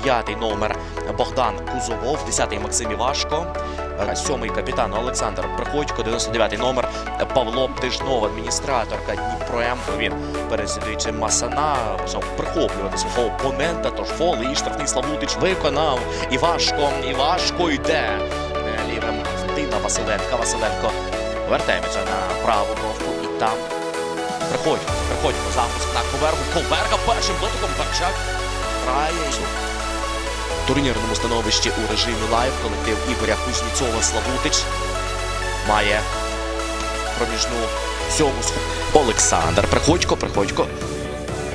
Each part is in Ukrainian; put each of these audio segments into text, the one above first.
дев'ятий номер Богдан Кузовов, десятий Максим Івашко, е, сьомий капітан Олександр Приходько, 99-й номер Павло Птижнов, адміністраторка Дніпром. Він переслідуючи Масана, почав прихоплювати свого опонента. Тож фол і штрафний Славутич виконав. Івашко, Івашко йде е, лівим Тина Василенка. Василенко вертає на праву бровку і там Приходько, приходько, запуск на Коверку. Коверка першим дотиком Барчак грає. Турнірному становищі у режимі лайв колектив Ігоря Кузніцова Славутич має проміжну сьому Олександр. Приходько, приходько.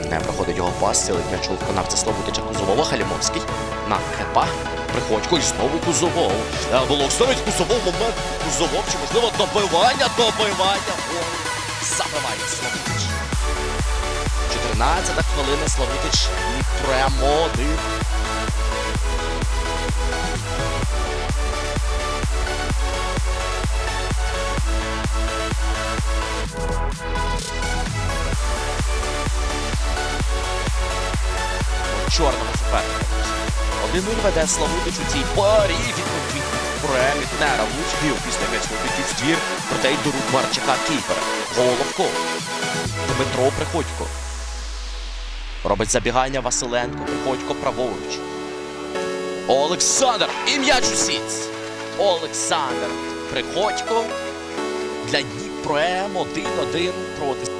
Не проходить його пас, цілить м'яч у виконавця Славутича Кузового. Халімовський на Хепа. Приходько і знову Кузовов. Е, Волок ставить Кузовов момент. Кузовов чи можливо добивання, добивання. Забиває Славутич. 14 хвилина Славутич прямо один. Чорному супернику. Один нуль веде Славутич у цій парі. Відповідь проект Нера влучив після м'яч летить в двір. Проте й до рук Марчака Кіпера. Головко. Дмитро Приходько. Робить забігання Василенко. Приходько праворуч. Олександр. І м'яч у сіть. Олександр Приходько. Для Дніпром 1-1 проти.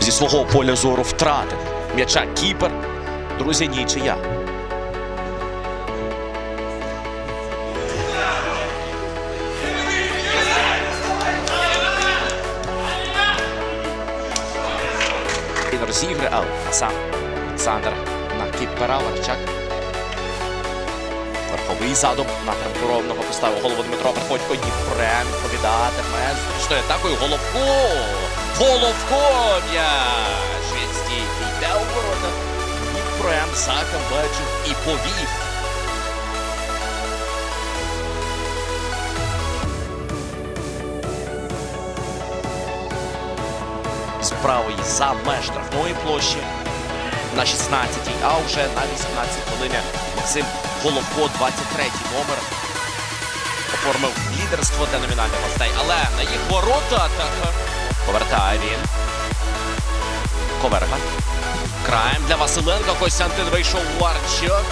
Зі свого поля зору втратив. М'яча Кіпер. Друзі, нічия. Розіграє, сам Олександр на Кіпера Варчак. Верховий задум напрямку ровного поставив голову Дмитро Приходько. Дніпрем відповідатиме. Зустрічною атакою Головко. Головко м'яч. Він стійкий йде у ворота. Дніпрем закамбачив і повів. Правої за меж штрафної площі на 16-й, а вже на 18-й хвилині Максим Головко, 23-й номер, оформив лідерство для номінальних гостей. Але на їх ворота атака повертає він. Коверга. Краєм для Василенка. Костянтин вийшов у Варчак.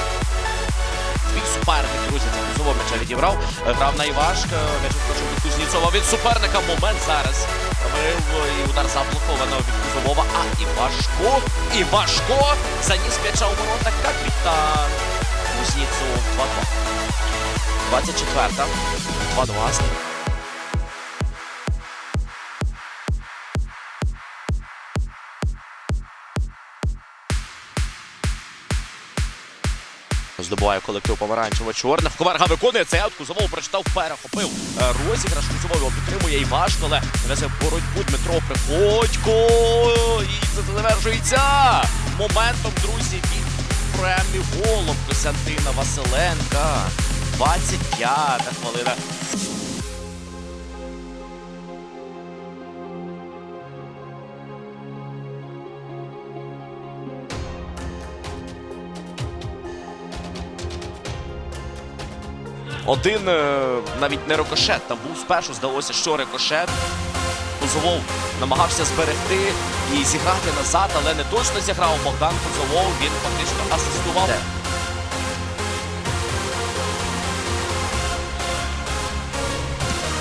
Твій суперник, друзі, м'яча відібрав. Грав на Івашка. М'яч відскочив від Кузнєцова. Від суперника момент зараз. Пробив і удар заблоковано від Кузового. А Івашко. Івашко заніс м'яча у ворота. Капітан Кузнєцов 2-2. 24-та. 2-2. Здобуває колектив помаранчево-чорних. Коварга виконує аут. Кузовов прочитав, перехопив е, розіграш. Кузовов його підтримує і важко, але везе боротьбу Дмитро Приходько. І це завершується моментом, друзі, від премі голом Костянтина Василенка. 25 хвилина. Один е, навіть не рикошет, там був спершу, здалося, що рикошет. Кузовов намагався зберегти і зіграти назад, але не точно зіграв Богдан Кузовов. Він фактично асистував.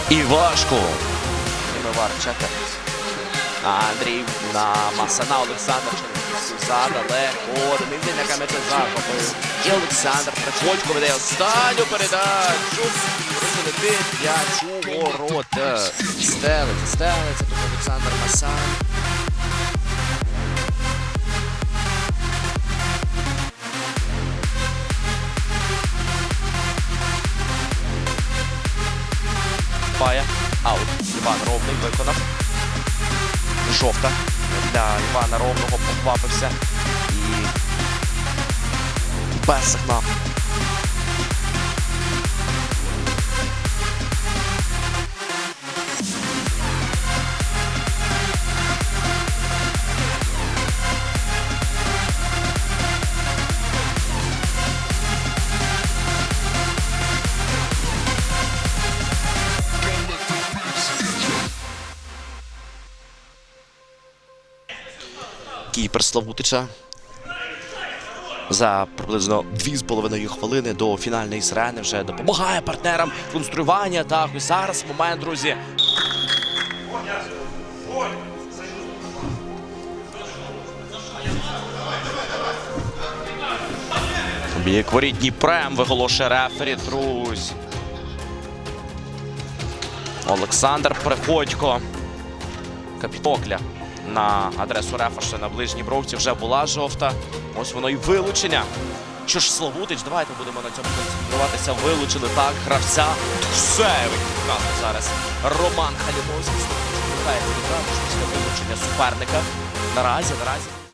І важко. Чекає. Андрій на Масана Олександр Чернігівський задалеко. Дмитрий на кам'яце захопив. І Олександр Приходько веде останню передачу. Прилетить м'яч у ворота. Стелиться, стелиться. Тут Олександр Масан. Пая. Аут. Іван Ровний виконав. Жовта для Івана Ровного поквапився і без сигналу. Дніпер Славутича. За приблизно 2,5 хвилини до фінальної сирени вже допомагає партнерам в конструюванні атак. І зараз момент, друзі. Бік воріт Дніпрем виголошує рефері, друзі. Олександр Приходько. Капітокля на адресу Рефа, що на ближній бровці вже була жовта. Ось воно і вилучення. Що ж, Славутич, давайте будемо на цьому концентруватися. Вилучили так гравця. Все викликати зараз. Роман Халіновський. Відразу після вилучення суперника. Наразі, наразі.